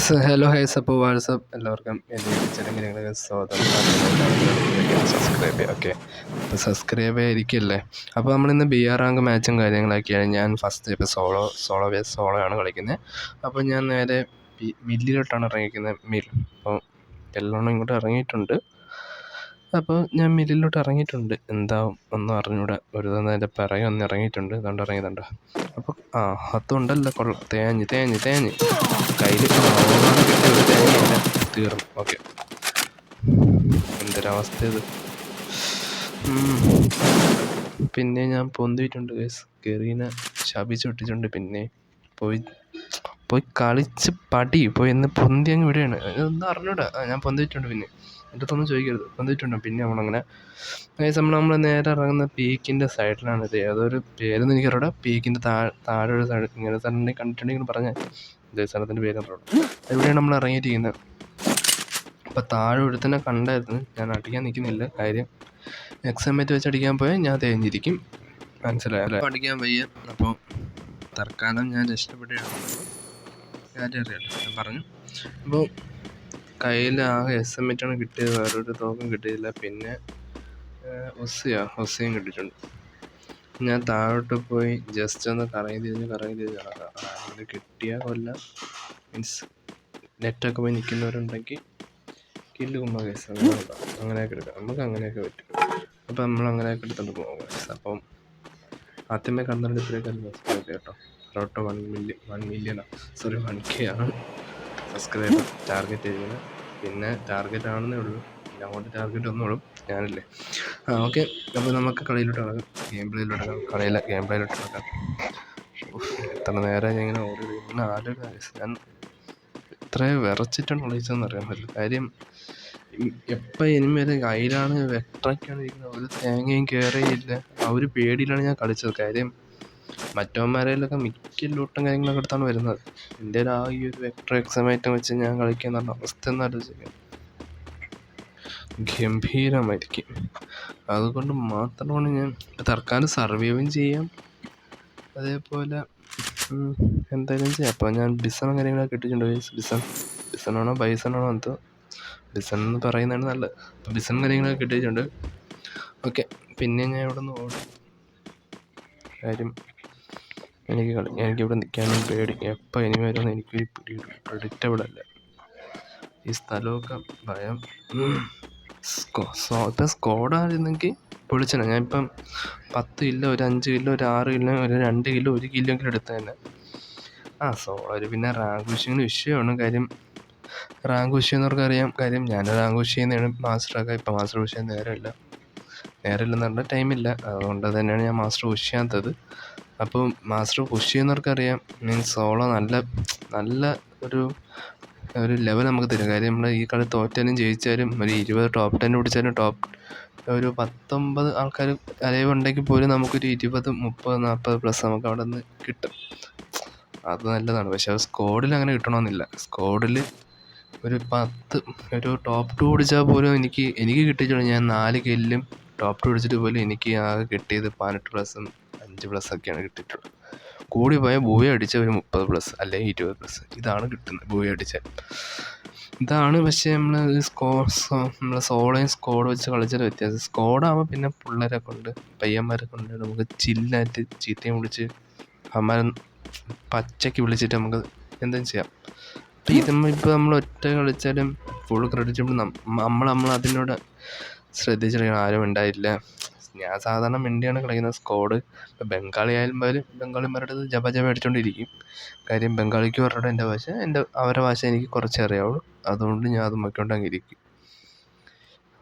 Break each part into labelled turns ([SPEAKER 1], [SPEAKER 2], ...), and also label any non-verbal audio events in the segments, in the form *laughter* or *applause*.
[SPEAKER 1] So hello guys അപ്പോൾ what's up എല്ലാവർക്കും എന്റെ ചടങ്ങിലേക്ക് സ്വാഗതം. സബ്സ്ക്രൈബ് ചെയ്യുക ഓക്കെ. അപ്പോൾ സബ്സ്ക്രൈബ് ചെയ്യാതിരിക്കല്ലേ അപ്പോൾ നമ്മളിന്ന് ബി ആർ റാങ്ക് മാച്ചും കാര്യങ്ങളൊക്കെയാണ്. ഞാൻ ഫസ്റ്റ് ഇപ്പോൾ സോളോ സോളോ വേസ് സോളോ ആണ് കളിക്കുന്നത്. അപ്പോൾ ഞാൻ നേരെ മില്ലിലോട്ടാണ് ഇറങ്ങിയിരിക്കുന്നത്. മിൽ അപ്പോൾ എല്ലാം ഇങ്ങോട്ട് ഇറങ്ങിയിട്ടുണ്ട്. അപ്പോൾ ഞാൻ മില്ലിലോട്ട് ഇറങ്ങിയിട്ടുണ്ട്. എന്താവും ഒന്നും അറിഞ്ഞൂടെ. ഒരു തന്നെ അതിന്റെ പിറകെ ഒന്ന് ഇറങ്ങിയിട്ടുണ്ട്. അതുകൊണ്ട് ഇറങ്ങിയതുണ്ട്? അപ്പോൾ ആ അതുണ്ടല്ലോ. കൊള്ളാം. തേഞ്ഞ് തേഞ്ഞ് തേഞ്ഞ്. കയ്യിൽ കിട്ടിയ *laughs* തീർന്നു. ഓക്കെ. എന്തൊരവസ്ഥ ഇത് പിന്നെ ഞാൻ പൊന്തിയിട്ടുണ്ട് ഗൈസ് കെറീനെ വിട്ടിട്ടുണ്ട്. പിന്നെ പോയി പോയി കളിച്ച് പടി. പോയി എന്ന് പൊന്തി അങ്ങ് വിടുകയാണ്. ഒന്നും അറിഞ്ഞൂടാ. ഞാൻ പൊന്തിയിട്ടുണ്ട് പിന്നെ. എന്റെ ചോദിക്കരുത്. വന്നിട്ടുണ്ടോ? പിന്നെ നമ്മളങ്ങനെ. ഗൈസ് നമ്മൾ നമ്മൾ നേരെ ഇറങ്ങുന്ന പീക്കിന്റെ സൈഡിലാണ് ഇത്. ഏതൊരു പേരൊന്നും എനിക്കറിയാം പീക്കിന്റെ താഴെ താഴെ ഒരു സൈഡ്. ഇങ്ങനെ സ്ഥലം കണ്ടിട്ടുണ്ടെങ്കിൽ പറഞ്ഞാൽ ഇതേ സ്ഥലത്തിന്റെ പേര് അറിയാം എവിടെയാണ് നമ്മൾ ഇറങ്ങിയിരിക്കുന്നത്. അപ്പോൾ താഴെ ഒരുത്തനെ കണ്ടായിരുന്നു. ഞാൻ അടിക്കാൻ നിൽക്കുന്നില്ല. കാര്യം എക്സാമേറ്റ് വെച്ച് അടിക്കാൻ പോയാൽ ഞാൻ തേഞ്ഞിരിക്കും. മനസ്സിലായല്ലേ അടിക്കാൻ വയ്യ. അപ്പോൾ തൽക്കാലം ഞാൻ രക്ഷപ്പെടുകയാണ്. കാര്യം അറിയാലോ. ഞാൻ പറഞ്ഞു. അപ്പോൾ കയ്യിൽ ആകെ എസ് എം എറ്റാണ് കിട്ടിയത് വേറൊരു തോക്കും കിട്ടിയില്ല. പിന്നെ ഒസിയാ ഒസിയും കിട്ടിയിട്ടുണ്ട്. ഞാൻ താഴോട്ട് പോയി ജസ്റ്റ് ഒന്ന് കറങ്ങി തിരിഞ്ഞ് കറങ്ങി തിരിഞ്ഞ്. നടക്കാം അങ്ങനെ കിട്ടിയാൽ കൊല്ല. മീൻസ് നെറ്റൊക്കെ പോയി നിൽക്കുന്നവരുണ്ടെങ്കിൽ കില്ല് കുമ്പ കേസ് അങ്ങനെ അങ്ങനെയൊക്കെ എടുക്കാം. നമുക്ക് അങ്ങനെയൊക്കെ പറ്റും. അപ്പം നമ്മൾ അങ്ങനെയൊക്കെ എടുത്തോണ്ട് പോകാം കേസ് അപ്പം ആദ്യമേ സബ്സ്ക്രൈബ് കേട്ടോ. റോട്ടോ വൺ മില്യൺ വൺ മില്യണോ സോറി വൺ കെ ആണ്. സബ്സ്ക്രൈബർ ടാർഗറ്റ് ചെയ്യുന്നത് പിന്നെ ടാർഗറ്റ് ആണെന്നേ ഉള്ളൂ. പിന്നെ അങ്ങോട്ട് ടാർഗറ്റ് ഒന്നുള്ളൂ ഞാനല്ലേ. ആ ഓക്കെ അപ്പോൾ നമുക്ക് കളിയിലോട്ട് ഇറങ്ങാം ഗെയിം പ്ലേയിലോട്ട് ഇറങ്ങാം കളിയിലെ ഗെയിം പ്ലേയിലോട്ട് ഇറങ്ങാം എത്ര നേരം ഞാൻ ഇങ്ങനെ ഓടി ഇങ്ങനെ ആലോചിക്കുന്ന ഞാൻ ഇത്ര വിറച്ചിട്ടാണ് കളിച്ചതെന്ന് അറിയാൻ പറ്റില്ല. കാര്യം എപ്പോൾ ഇനിമ വരെ കയ്യിലാണ് വെക്ടറൊക്കെയാണ് ഇരിക്കുന്നത്. ഒരു തേങ്ങയും കയറിയില്ല ആ ഒരു പേടിയിലാണ് ഞാൻ കളിച്ചത്. കാര്യം മറ്റവന്മാരേലൊക്കെ മിക്ക ലൂട്ടും കാര്യങ്ങളൊക്കെ എടുത്താണ് വരുന്നത്. എന്റെ ആ ഈ ഒരു വെക്ടർ എക്സാമേറ്റം വെച്ച് ഞാൻ പറഞ്ഞ അവസ്ഥ എന്ന് ആലോചിക്കാം ഗംഭീരമായിരിക്കും. അതുകൊണ്ട് മാത്രമാണ് ഞാൻ തൽക്കാലം സർവൈവും ചെയ്യാം. അതേപോലെ എന്തായാലും ചെയ്യാം. അപ്പോൾ ഞാൻ ബിസണോ കാര്യങ്ങളൊക്കെ ഇട്ടിട്ടുണ്ട് ബിസൺ ബിസണാണോ ബൈസണാണോ എന്തോ? ബിസൺ എന്ന് പറയുന്നതാണ് നല്ലത്. അപ്പോൾ ബിസൺ കാര്യങ്ങളൊക്കെ കിട്ടിയിട്ടുണ്ട്. ഓക്കെ പിന്നെ ഞാൻ ഇവിടെ നിന്ന് ഓടും കാര്യം എനിക്ക് കളി എനിക്കിവിടെ നിൽക്കാനും പേടി. എപ്പോൾ ഇനി വരുമെന്ന് എനിക്ക് പ്രിഡിക്റ്റബിൾ അല്ല ഈ സ്ഥലമൊക്കെ ഭയം. സ്കോ ഇപ്പം സ്കോഡായിരുന്നെങ്കിൽ പൊളിച്ചാണ് ഞാൻ ഇപ്പം പത്ത് കിലോ ഒരു അഞ്ച് കിലോ ഒരു ആറ് കിലോ ഒരു രണ്ട് കിലോ ഒരു കിലോ എങ്കിലും എടുത്ത തന്നെ ആ സോളർ പിന്നെ റാങ്ക് വിഷയങ്ങൾ വിഷയമാണ്. കാര്യം റാങ്ക് വിഷയം അറിയാം കാര്യം ഞാൻ റാങ്ക് വിഷയം ചെയ്യുന്നതാണ് മാസ്റ്ററൊക്കെ ഇപ്പം മാസ്റ്റർ വിഷയം നേരമില്ല. നേരമില്ലെന്ന് പറഞ്ഞാൽ ടൈമില്ല. അതുകൊണ്ട് തന്നെയാണ് ഞാൻ മാസ്റ്റർ പുഷ് അപ്പോൾ മാസ്റ്റർ പുഷ് ചെയ്യുന്നവർക്കറിയാം മീൻസ് സോളോ നല്ല നല്ല ഒരു ഒരു ലെവൽ നമുക്ക് തരും. കാര്യം നമ്മൾ ഈ കളി തോറ്റാലും ജയിച്ചാലും ഒരു ഇരുപത് ടോപ്പ് ടെൻ പിടിച്ചാലും ടോപ്പ് ഒരു പത്തൊമ്പത് ആൾക്കാർ അലൈവ് ഉണ്ടെങ്കിൽ പോലും നമുക്കൊരു ഇരുപത് മുപ്പത് നാൽപ്പത് പ്ലസ് നമുക്ക് അവിടെ നിന്ന് കിട്ടും. അത് നല്ലതാണ്. പക്ഷെ അത് സ്കോഡിൽ അങ്ങനെ കിട്ടണമെന്നില്ല സ്കോഡിൽ ഒരു പത്ത് ഒരു ടോപ്പ് ടു പിടിച്ചാൽ പോലും എനിക്ക് എനിക്ക് കിട്ടിയിട്ടുണ്ട്. ഞാൻ നാല് കില്ലും ടോപ്പ് ടു പിടിച്ചിട്ട് പോലും എനിക്ക് ആകെ കിട്ടിയത് പതിനെട്ട് പ്ലസും അഞ്ച് പ്ലസ് ഒക്കെയാണ് കിട്ടിയിട്ടുള്ളത്. കൂടി പോയാൽ ഭൂവി അടിച്ച ഒരു മുപ്പത് പ്ലസ് അല്ലെങ്കിൽ ഇരുപത് പ്ലസ് ഇതാണ് കിട്ടുന്നത് ഭൂവി അടിച്ചാൽ. ഇതാണ് പക്ഷേ നമ്മൾ സ്കോ നമ്മൾ സോളോയും സ്കോഡ് വെച്ച് കളിച്ചൊരു വ്യത്യാസം. സ്കോഡാകുമ്പോൾ പിന്നെ പിള്ളേരെ കൊണ്ട് പയ്യന്മാരെ കൊണ്ട് നമുക്ക് ചില്ലായിട്ട് ചീത്തയും വിളിച്ച് അമ്മമാരെ പച്ചയ്ക്ക് വിളിച്ചിട്ട് നമുക്ക് എന്തും ചെയ്യാം. അപ്പം ഇതുമ്പോൾ ഇപ്പോൾ നമ്മൾ ഒറ്റ കളിച്ചാലും ഫുൾ ക്രെഡിറ്റ് നമ്മൾ നമ്മൾ അതിനോട് ശ്രദ്ധിച്ചിരിക്കണം. ആരും ഉണ്ടായില്ല ഞാൻ സാധാരണ മിണ്ടിയാണ് കളിക്കുന്ന സ്കോഡ് ഇപ്പം ബംഗാളി ആയാലും ബംഗാളിമാരുടെ ജപ ജപ അടിച്ചുകൊണ്ടിരിക്കും കാര്യം ബംഗാളിക്ക് അവരുടെ എന്റെ ഭാഷ എന്റെ അവരുടെ ഭാഷ എനിക്ക് കുറച്ചേ അറിയാവുള്ളൂ. അതുകൊണ്ട് ഞാൻ അത് നോക്കിക്കൊണ്ട് അങ്ങ് ഇരിക്കും.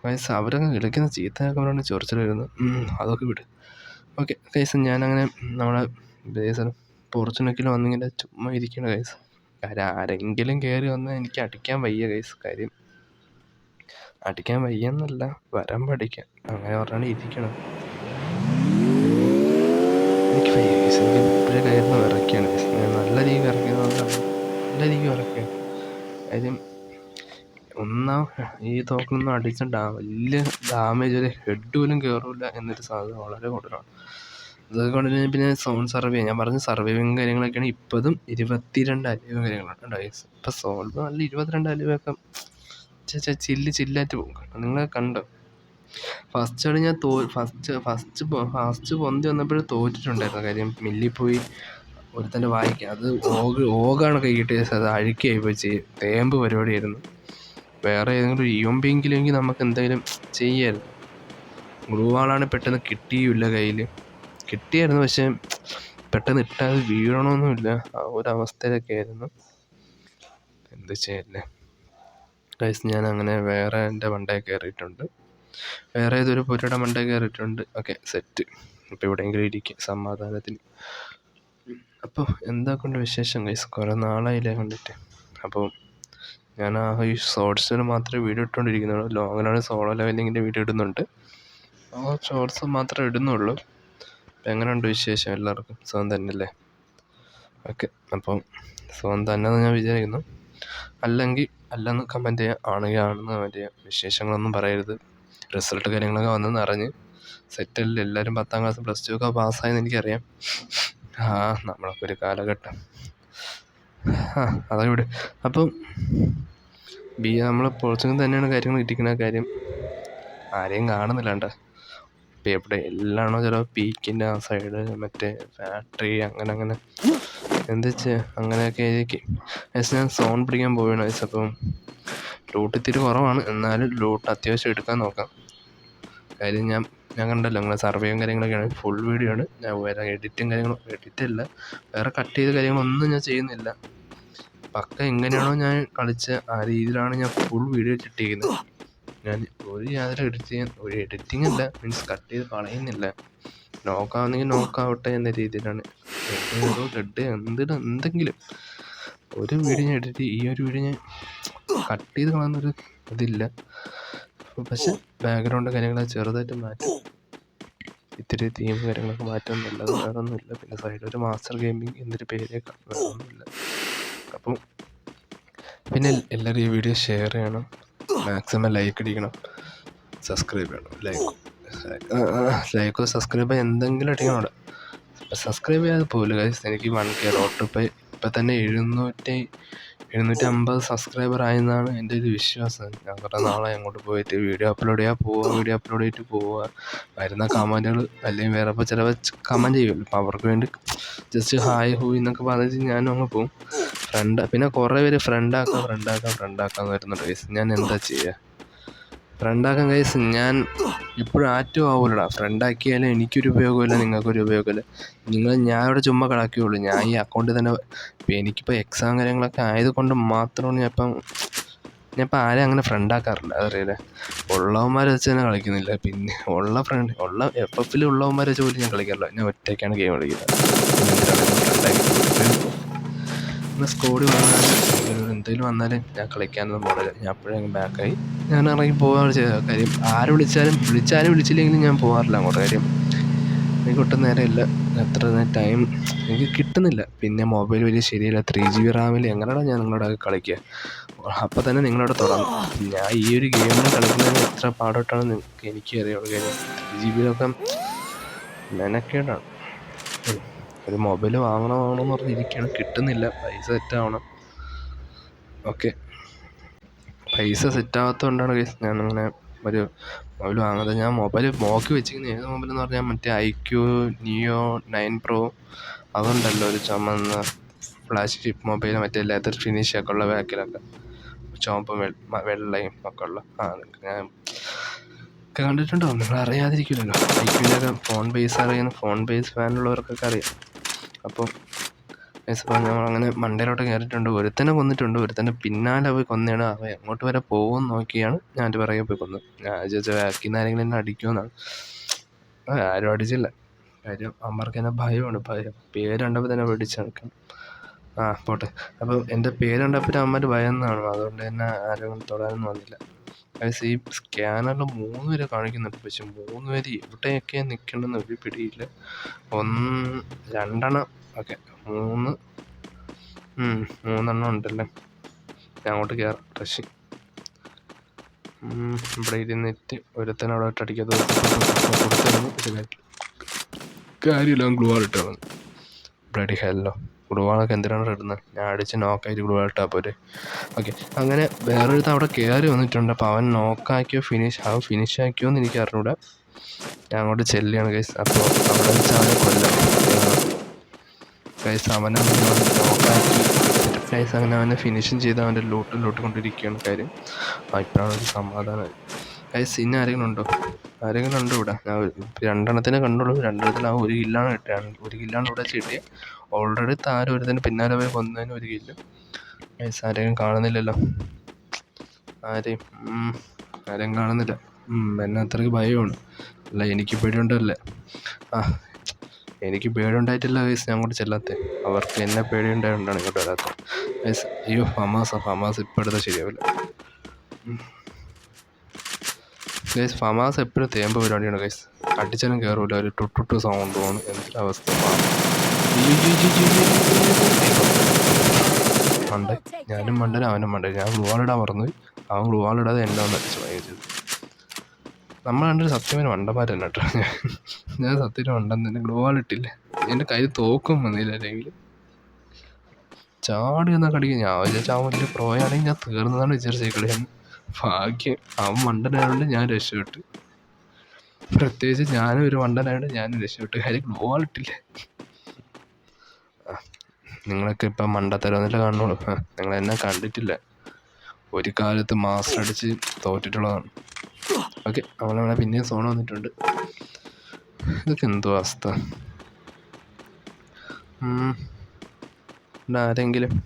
[SPEAKER 1] വയസ്സ് അവരങ്ങ് കളിക്കുന്ന ചീത്തയൊക്കെ പറഞ്ഞാൽ ചൊറിച്ചിൽ വരുന്നു. അതൊക്കെ വിട്. ഓക്കെ കൈസ് ഞാനങ്ങനെ നമ്മളെ ബേസിൽ പോർച്ചുനക്കിൽ വന്നിങ്ങനെ ചുമ്മാ ഇരിക്കണ കൈസ് കാര്യം ആരെങ്കിലും കയറി വന്നാൽ എനിക്ക് അടിക്കാൻ വയ്യ കൈസ് കാര്യം അടിക്കാൻ വയ്യെന്നല്ല വരാൻ പഠിക്കാം അങ്ങനെ പറഞ്ഞാണ് ഇരിക്കണം. എനിക്ക് വയ്യ. ഇപ്പോഴേ കയറുന്ന വിറയ്ക്കാണ്. ഞാൻ നല്ല രീതി വിറയ്ക്കുന്നതുകൊണ്ടാണ്. നല്ല രീതി വിറയ്ക്കുകയാണ് കാര്യം ഒന്നാം ഈ തോക്കിലൊന്നും അടിച്ച വലിയ ഡാമേജ് ഒരു ഹെഡ് പോലും കയറില്ല എന്നൊരു സാധ്യത വളരെ കൂടുതലാണ്. അതുകൊണ്ട് തന്നെ പിന്നെ സോൺ സർവേ ഞാൻ പറഞ്ഞ സർവൈവിങ് കാര്യങ്ങളൊക്കെയാണ് ഇപ്പോഴും ഇരുപത്തിരണ്ട് അലിവ് കാര്യങ്ങളാണ് ഗൈസ് ഇപ്പം സോൾവ് നല്ല ഇരുപത്തിരണ്ട് അലീവൊക്കെ ചെ ചില്ല് ചില്ലായിട്ട് പോകും. നിങ്ങൾ കണ്ടോ? ഫസ്റ്റ് ആണ് ഞാൻ തോ ഫസ്റ്റ് ഫസ്റ്റ് ഫസ്റ്റ് പൊന്തി വന്നപ്പോഴും തോറ്റിട്ടുണ്ടായിരുന്നു കാര്യം. മില്ലിൽ പോയി ഒരുത്തന്റെ വായിക്കുക അത് ഓഗ് ഓഗാണ് കൈ അത് അഴുക്കിയായി പോയി ചെയ്യും തേമ്പ് പരിപാടിയായിരുന്നു. വേറെ ഏതെങ്കിലും ഒരു ഇയൊമ്പെങ്കിലെങ്കിൽ നമുക്ക് എന്തെങ്കിലും ചെയ്യായിരുന്നു. ഗ്ലൂവാളാണ് പെട്ടെന്ന് കിട്ടിയില്ല കയ്യിൽ കിട്ടിയായിരുന്നു പക്ഷേ പെട്ടെന്ന് ഇട്ടാൽ വീഴണമെന്നുമില്ല. ആ ഒരവസ്ഥയിലൊക്കെ ആയിരുന്നു എന്ത് ചെയ്യല്ലേ ഗൈസ് ഞാൻ അങ്ങനെ വേറെ എന്റെ മണ്ടയിൽ കയറിയിട്ടുണ്ട് വേറെ ഏതൊരു പുരയുടെ മണ്ടേ കയറിയിട്ടുണ്ട് ഓക്കെ സെറ്റ് ഇപ്പോൾ എവിടെയെങ്കിലും ഇരിക്കുക സമാധാനത്തിന് അപ്പോൾ എന്താ കൊണ്ട് വിശേഷം ഗൈസ് കുറേ നാളായില്ലേ കണ്ടിട്ട്. അപ്പോൾ ഞാൻ ആ ഈ ഷോർട്സിന് മാത്രമേ വീഡിയോ ഇട്ടുകൊണ്ടിരിക്കുന്നുള്ളൂ ലോങ്ങിലാണ് സോളോ ലെവലിങ്ങിന്റെ വീഡിയോ ഇടുന്നുണ്ട്. ആ ഷോർട്സ് മാത്രമേ ഇടുന്നുള്ളൂ. അപ്പം എങ്ങനെയുണ്ട് വിശേഷം എല്ലാവർക്കും? സുഖം തന്നെയല്ലേ? ഓക്കെ അപ്പം സുഖം തന്നെയെന്ന് ഞാൻ വിചാരിക്കുന്നു. അല്ലെങ്കിൽ അല്ലെന്ന് കമന്റ് ചെയ്യുക ആണെങ്കിൽ ആണെന്ന് കമന്റ് ചെയ്യുക വിശേഷങ്ങളൊന്നും പറയരുത്. റിസൾട്ട് കാര്യങ്ങളൊക്കെ വന്നെന്ന് അറിഞ്ഞ് സെറ്റല്ലേ എല്ലാവരും പത്താം ക്ലാസ് പ്ലസ് ടു ഒക്കെ പാസ്സായെന്ന് എനിക്കറിയാം. ആ നമ്മളൊക്കെ ഒരു കാലഘട്ടം. ആ അതൊക്കെ അപ്പം ബി എ നമ്മൾ പുറത്തുനിന്ന് തന്നെയാണ് കാര്യങ്ങൾ ഇരിക്കുന്ന കാര്യം. ആരെയും കാണുന്നില്ലാണ്ട്. ഇപ്പം എവിടെ എല്ലാണോ ചില പീക്കിന്റെ ആ സൈഡ് മറ്റേ ഫാക്ടറി അങ്ങനെ അങ്ങനെ. എന്താ വെച്ചാൽ അങ്ങനെയൊക്കെ ആയിരിക്കും ഏകദേശം ഞാൻ സോൺ പിടിക്കാൻ പോവുകയാണ് ഗൈസ് അപ്പം ലൂട്ട് ഇത്തിരി കുറവാണ്. എന്നാലും ലൂട്ട് അത്യാവശ്യം എടുക്കാൻ നോക്കാം. കാര്യം ഞാൻ ഞാൻ കണ്ടല്ലോ നിങ്ങളെ സർവേയും കാര്യങ്ങളൊക്കെയാണ്. ഫുൾ വീഡിയോ ആണ്. ഞാൻ വേറെ എഡിറ്റും കാര്യങ്ങളും എഡിറ്റ് അല്ല വേറെ കട്ട് ചെയ്ത കാര്യങ്ങളൊന്നും ഞാൻ ചെയ്യുന്നില്ല. പക്ക എങ്ങനെയാണോ ഞാൻ കളിച്ച ആ രീതിയിലാണ് ഞാൻ ഫുൾ വീഡിയോ ഇട്ടിരിക്കുന്നത്. ഞാൻ ഒരു യാതൊരു എഡിറ്റ് ചെയ്യാൻ ഒരു എഡിറ്റിംഗ് അല്ല മീൻസ് കട്ട് ചെയ്ത് കളയുന്നില്ല. നോക്കാവുന്നെങ്കിൽ നോക്കാവട്ടെ എന്ന രീതിയിലാണ്. ഏതോ ഡെഡ് എന്തിട എന്തെങ്കിലും. ഒരു വീഡിയോ ഞാൻ എഡിറ്റ് ഈ ഒരു വീഡിയോ ഞാൻ കട്ട് ചെയ്ത് കാണുന്നൊരു ഇതില്ല. പക്ഷെ ബാക്ക്ഗ്രൗണ്ട് കാര്യങ്ങളൊക്കെ ചെറുതായിട്ട് മാറ്റും. ഇത്തിരി തീം കാര്യങ്ങളൊക്കെ മാറ്റാൻ നല്ലത് വേറൊന്നുമില്ല. പിന്നെ സൈഡിൽ ഒരു മാസ്റ്റർ ഗെയിമിംഗ് എന്നൊരു പേര് വേറൊന്നുമില്ല. അപ്പം പിന്നെ എല്ലാവരും ഈ വീഡിയോ ഷെയർ ചെയ്യണം. മാക്സിമം ലൈക്ക് അടിക്കണം. സബ്സ്ക്രൈബ് ചെയ്യണം. ലൈക്ക് ലൈക്കോ സബ്സ്ക്രൈബ് എന്തെങ്കിലും അടിക്കണം അവിടെ. സബ്സ്ക്രൈബ് ചെയ്യാതെ പോലും ഗൈസ് എനിക്ക് വൺ കെ റോഡ് ട്രിപ്പ് ഇപ്പം തന്നെ എഴുന്നൂറ്റി എഴുന്നൂറ്റി അമ്പത് സബ്സ്ക്രൈബർ ആയെന്നാണ് എന്റെ ഒരു വിശ്വാസം. ഞാൻ കുറേ നാളെ അങ്ങോട്ട് പോയിട്ട് വീഡിയോ അപ്ലോഡ് ചെയ്യാൻ പോവുക വീഡിയോ അപ്ലോഡ് ചെയ്തിട്ട് പോവുക വരുന്ന കമന്റുകൾ അല്ലെങ്കിൽ വേറെ ഇപ്പോൾ ചിലപ്പോൾ കമന്റ് ചെയ്യുമല്ലോ അപ്പോൾ അവർക്ക് വേണ്ടി ജസ്റ്റ് ഹായ് ഹൂ എന്നൊക്കെ പറഞ്ഞിട്ട് ഞാനും അങ്ങ് പോവും. ഫ്രണ്ട് പിന്നെ കുറേ പേര് ഫ്രണ്ടാക്കാം ഫ്രണ്ടാക്കാം ഫ്രണ്ടാക്കാം എന്ന് വരുന്നുണ്ട് ഞാൻ എന്താ ചെയ്യുക ഫ്രണ്ടാക്കാൻ ഗൈസ് ഞാൻ ഇപ്പോഴും ആറ്റും ആവുമല്ലോടാ ഫ്രണ്ടാക്കിയാലും എനിക്കൊരു ഉപയോഗമില്ല നിങ്ങൾക്കൊരു ഉപയോഗമില്ല. നിങ്ങൾ ഞാൻ ഇവിടെ ചുമ്മാ കളാക്കിയുള്ളൂ ഞാൻ ഈ അക്കൗണ്ടിൽ തന്നെ ഇപ്പം എനിക്കിപ്പോൾ എക്സാം കാര്യങ്ങളൊക്കെ ആയതുകൊണ്ട് മാത്രമാണ് ഞാൻ ഇപ്പം ഞാൻ ഇപ്പം ആരെയും അങ്ങനെ ഫ്രണ്ടാക്കാറില്ല അതറിയില്ല? ഉള്ളവന്മാർ വെച്ച് തന്നെ കളിക്കുന്നില്ല. പിന്നെ ഉള്ള ഫ്രണ്ട് ഉള്ള എഫ് എഫിൽ ഉള്ളവന്മാർ വെച്ച് പോലും ഞാൻ കളിക്കാറില്ല. ഞാൻ ഒറ്റയ്ക്കാണ് ഗെയിം കളിക്കുന്നത്. പിന്നെ സ്കോഡ് വന്നാലും എന്തെങ്കിലും വന്നാലും ഞാൻ കളിക്കാനൊന്നും പോകില്ല ഞാൻ അപ്പോഴേ ബാക്കായി ഞാൻ ഇറങ്ങി പോവുകയാണ് ചെയ്തത്. കാര്യം ആര് വിളിച്ചാലും വിളിച്ചാലും വിളിച്ചില്ലെങ്കിലും ഞാൻ പോകാറില്ല അങ്ങോട്ട്. കാര്യം എനിക്ക് ഒട്ടും നേരമില്ല. എത്ര ടൈം എനിക്ക് കിട്ടുന്നില്ല. പിന്നെ മൊബൈൽ വലിയ ശരിയല്ല. ത്രീ ജി ബി റാമിൽ എങ്ങനെയാണ് ഞാൻ നിങ്ങളോട് കളിക്കുക അപ്പോൾ തന്നെ നിങ്ങളോട് തുടങ്ങും. ഞാൻ ഈ ഒരു ഗെയിമിൽ കളിക്കുന്നതിന് എത്ര പാടോട്ടാണ് നിങ്ങൾക്ക് എനിക്ക് അറിയുള്ളൂ കാര്യം ത്രീ ജി ബിയിലൊക്കെ മെനക്കേടാണ്. ഒരു മൊബൈൽ വാങ്ങണം വാങ്ങണമെന്ന് പറഞ്ഞിരിക്കുകയാണ് കിട്ടുന്നില്ല. പൈസ സെറ്റാവണം ഓക്കെ പൈസ സെറ്റാകാത്തതുകൊണ്ടാണ് കേസ് ഞാനങ്ങനെ ഒരു മൊബൈൽ വാങ്ങുന്നത്. ഞാൻ മൊബൈൽ നോക്കി വെച്ചിരിക്കുന്ന ഏത് മൊബൈൽ എന്ന് പറഞ്ഞാൽ മറ്റേ I Q neo nine pro അതുണ്ടല്ലോ ഒരു ചുമന്ന ഫ്ലാഷ് ഷിപ്പ് മൊബൈൽ മറ്റേ ലെതർ ഫിനിഷ് ഒക്കെ ഉള്ള ബാക്കിലൊക്കെ. ചുവപ്പും വെള്ളയും ഒക്കെ ഉള്ള. ആ ഞാൻ ഒക്കെ കണ്ടിട്ടുണ്ടോ? നിങ്ങൾ അറിയാതിരിക്കില്ലല്ലോ. ഐ ക്യൂവിലൊക്കെ ഫോൺ ബേസ് അറിയുന്ന ഫോൺ ബേസ് ഫാനുള്ളവർക്കൊക്കെ അറിയാം. അപ്പോൾ ഞങ്ങൾ അങ്ങനെ മണ്ടയിലോട്ട് കയറിയിട്ടുണ്ട്. ഒരുത്തനെ കൊന്നിട്ടുണ്ട്. ഒരുത്തനെ പിന്നാലെ പോയി കൊന്നതാണ് അവൻ എങ്ങോട്ട് വരെ പോകുമെന്ന് നോക്കിയാണ് ഞാൻ എന്റെ പിറകെ പോയി കൊന്നത്. ഞാൻ ചോദിച്ചാൽ ബാക്കിൽ ആരെങ്കിലും എന്നെ അടിക്കുമെന്നാണ്. ആരും അടിച്ചില്ല. കാര്യം അമ്മർക്ക് എന്നെ ഭയമാണ്. ഭയം. പേര് കണ്ടപ്പോൾ തന്നെ പേടിച്ച് നടക്കണം. ആ പോട്ടെ. അപ്പോൾ എന്റെ പേര് കണ്ടപ്പോൾ ഭയം ഭയന്നാണ് അതുകൊണ്ട് തന്നെ ആരും തൊടാനൊന്നും വന്നില്ല. ഗൈസ് ഈ സ്കാനറിൽ മൂന്ന് പേരെ കാണിക്കുന്നുണ്ട്. പക്ഷെ മൂന്ന് പേര് എവിടെയൊക്കെ നിൽക്കണമെന്ന് ഒരു പിടിയില്ല. ഒന്ന് രണ്ടെണ്ണം. ഓക്കെ മൂന്ന്. മൂന്നെണ്ണം ഉണ്ടല്ലേ? ഞാൻ അങ്ങോട്ട് കയറാം റഷ് ഇവിടെ ഇരുന്നിട്ട് ഒരുത്തനെ അവിടെ ഇട്ട് കാര്യമില്ല ഗ്ലൂ ഇട്ട് ബ്ലഡി ഹെല്ലോ ഗ്ലൂ വാളൊക്കെ എന്തിനാണ് ഇടുന്നത് ഞാൻ അടിച്ച് നോക്കായിട്ട് ഫുട്ബോൾ ഇട്ടാൽ പോരെ. ഓക്കെ അങ്ങനെ വേറൊരു അവിടെ കയറി വന്നിട്ടുണ്ട്. അപ്പോൾ അവൻ നോക്കാക്കിയോ ഫിനിഷ് അവൻ ഫിനിഷ് ആക്കിയോ എന്ന് എനിക്ക് അറിഞ്ഞൂടെ. ഞാൻ അങ്ങോട്ട് ചെല്ലുകയാണ് കൈസ് അപ്പോൾ അവിടെ വെച്ച് അവനെ കൈസ് ഗൈസ് അവനെ നോക്കാക്കി കൈസ് അങ്ങനെ അവനെ ഫിനിഷും ചെയ്ത് അവന്റെ ലോട്ട് ലോട്ട് കൊണ്ടിരിക്കുകയാണ്. കാര്യം ആ ഇപ്പോഴാണ് ഒരു സമാധാനം. കൈസ് ഇനി ആരെങ്കിലും ഉണ്ടോ? ഉണ്ട് ഇവിടെ. ഞാൻ രണ്ടെണ്ണത്തിനെ കണ്ടുള്ളൂ. രണ്ടെണ്ണത്തിന് ആ ഒരു കില്ലാണ് കിട്ടിയത് ഒരു കില്ലാണ് ഇവിടെ കിട്ടിയത് ഓൾറെഡി താര ഒരുത്തിന് പിന്നാലെ പോയി കൊന്നതിന് ഒരു കില്ല്. ഗൈസ് ആരെയും കാണുന്നില്ലല്ലോ. ആരെയും ആരെയും കാണുന്നില്ല. എന്നെ അത്രയ്ക്ക് ഭയമാണ്. അല്ല എനിക്ക് പേടിയുണ്ടല്ലേ? ആ എനിക്ക് പേടിയുണ്ടായിട്ടില്ല ഗൈസ് ഞാൻ അങ്ങോട്ട് ചെല്ലാത്തേ. അവർക്ക് എന്നെ പേടിയുണ്ടായതുകൊണ്ടാണ് ഇങ്ങോട്ട് വരാത്തത്. അയ്യോ ഫമാസ ഫമാസ് ഇപ്പോഴത്തെ ശരിയാവില്ല. ഗൈസ് ഫമാസ് എപ്പോഴും തേമ്പ് പരിപാടിയാണ് ഗൈസ് അടിച്ചാലും കയറൂല ഒരു ടുട്ടുട്ടു സൗണ്ട് പോകണം എന്തൊരു അവസ്ഥ. മണ്ട ഞാനും മണ്ടൻ അവനും മണ്ടൻ ഞാൻ ഗ്ലൂവാളിടാൻ മറന്നു. അവൻ ഗ്ലൂവാളിടാതെ എന്നെ ഒന്ന് അടിച്ച് വാങ്ങിച്ചത് നമ്മൾ കണ്ടൊരു സത്യమైన മണ്ടന്മാരല്ല കേട്ടോ. ഞാൻ ഞാൻ സത്യം മണ്ടൻ തന്നെ. ഗ്ലൂവാളിട്ടില്ല എന്റെ കൈ തോക്കും വന്നില്ല അല്ലെങ്കിൽ. ചാടി എന്നാ കടിക്കുക ഞാൻ വിചാരിച്ചാൽ വലിയ പ്രോയാണെങ്കിൽ ഞാൻ തീർന്നതാണ് വിചാരിച്ചേക്കളി കളിയാണ് ഭാഗ്യം. അവൻ മണ്ടനായതുകൊണ്ട് ഞാൻ രക്ഷപ്പെട്ടു. പ്രത്യേകിച്ച് ഞാനും ഒരു മണ്ടനായതുകൊണ്ട് ഞാനും രക്ഷപ്പെട്ടു. കാര്യം ഗ്ലോ ഇട്ടില്ല. ആ, നിങ്ങളൊക്കെ ഇപ്പം മണ്ടത്തരമെന്നില്ല കാണുള്ളൂ നിങ്ങൾ എന്നെ കണ്ടിട്ടില്ല. ഒരു കാലത്ത് മാസ്റ്റർ അടിച്ച് തോറ്റിട്ടുള്ളതാണ്. ഓക്കെ അവളവിടെ പിന്നെയും സോൺ വന്നിട്ടുണ്ട്. ഇതൊക്കെ എന്തോ അവസ്ഥ. ആരെങ്കിലും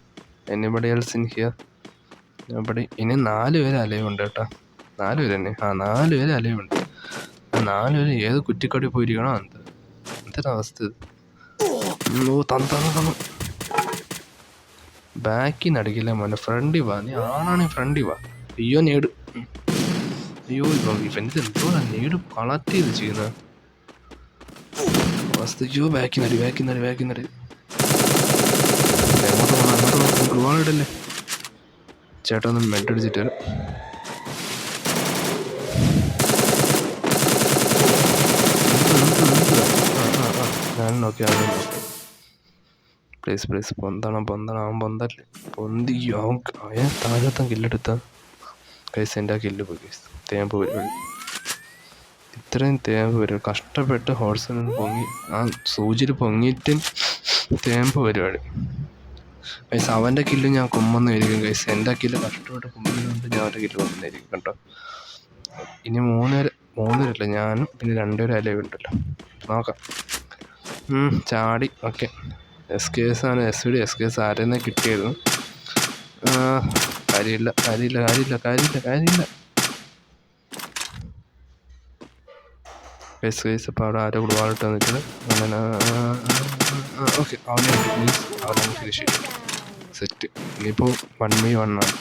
[SPEAKER 1] എനിബഡി എൽസ് ഇൻ ഹിയർ ഇവിടെ ഇനി നാല് പേര് അലയുണ്ട് കേട്ടോ. നാല് പേര് തന്നെ. ആ നാല് പേര് അലയുണ്ട് ആ നാല് പേര് ഏത് കുറ്റിക്കടി പോയിരിക്കണോ എന്ത്? എന്തൊരവസ്ഥ ഇത്? ഉം, ഓ തന്ന തന്നു ബാക്കിൽ നിന്ന് അടിക്കില്ല മോനെ? ഫ്രണ്ടിൽ വാ. നീ ആണാണെങ്കിൽ ഫ്രണ്ടി വാ. അയ്യോ നേട്. അയ്യോ ഇപ്പം ഇവന്റെ എന്തോ നേട് കളക്ട് ചെയ്ത് ചെയ്യുന്നത്? അവസ്ഥ. അയ്യോ ബാക്കിൽ അടി ബാക്കിൽ നടി ബാക്കിൽ നിന്ന് അടി. അങ്ങോട്ട് പോകണം അങ്ങോട്ട് പോകണം ഗ്ലൂവാൾ ഇടല്ലേ ചേട്ടാ ഒന്ന് മെഡ് അടിച്ചിട്ട് വരാം. ഞാൻ നോക്കി പ്ലീസ് പ്ലീസ് പൊന്തണം പൊന്തണം. അവൻ പൊന്തല്ലേ. പൊന്തി അവൻ അവൻ താഴത്തെ കില്ലെടുത്ത കൈസ് എന്റെ ആ കില്ല് പോയി കൈസ് തേമ്പ് പരിപാടി ഇത്രയും തേമ്പ് വരും. കഷ്ടപ്പെട്ട് ഹോർസിൽ നിന്ന് പൊങ്ങി ആ സൂചിയിൽ പൊങ്ങിയിട്ടും തേമ്പ് പരിപാടി ഗൈസ് അവന്റെ കില്ല് ഞാൻ കുമ്മെന്നായിരിക്കും ഗൈസ് എന്റെ കില്ല് കഷ്ടപ്പെട്ട് കുമ്മുന്നതുകൊണ്ട് ഞാൻ അവന്റെ കില്ല് കൊമ്മെന്നായിരിക്കും കേട്ടോ. ഇനി മൂന്ന് പേര് മൂന്ന് പേരല്ല? ഞാനും പിന്നെ രണ്ടുപേരും അലവ് ഉണ്ടല്ലോ? നോക്കാം. ചാടി. ഓക്കെ എസ് കെ എസ് ആണ് S D S K S ആരെന്നെ കിട്ടിയത്. ആ, കാര്യമില്ല കാര്യമില്ല കാര്യമില്ല കാര്യമില്ല കാര്യമില്ല. എസ് കേസ് അപ്പോൾ അവിടെ ആരോ ഗ്ലൂവാളിട്ട് വന്നിട്ടുണ്ട്. അങ്ങനെ ഓക്കെ. അവനെ മീൻസ് അവനെ ഫിനിഷ് ചെയ്തു സെറ്റ് ഇനിയിപ്പോൾ വൺ ബൈ വൺ ആണ്.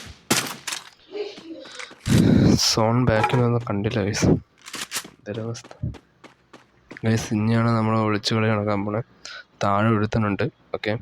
[SPEAKER 1] സോൺ ബാക്കിൽ നിന്ന് കണ്ടില്ല ഗൈസ് എന്തൊരവസ്ഥ ഗൈസ് ഇനിയാണ് നമ്മൾ ഒളിച്ചു കളി നടക്കാൻ പോണേ. താഴെ ഒരുത്തനുണ്ട്. ഓക്കെ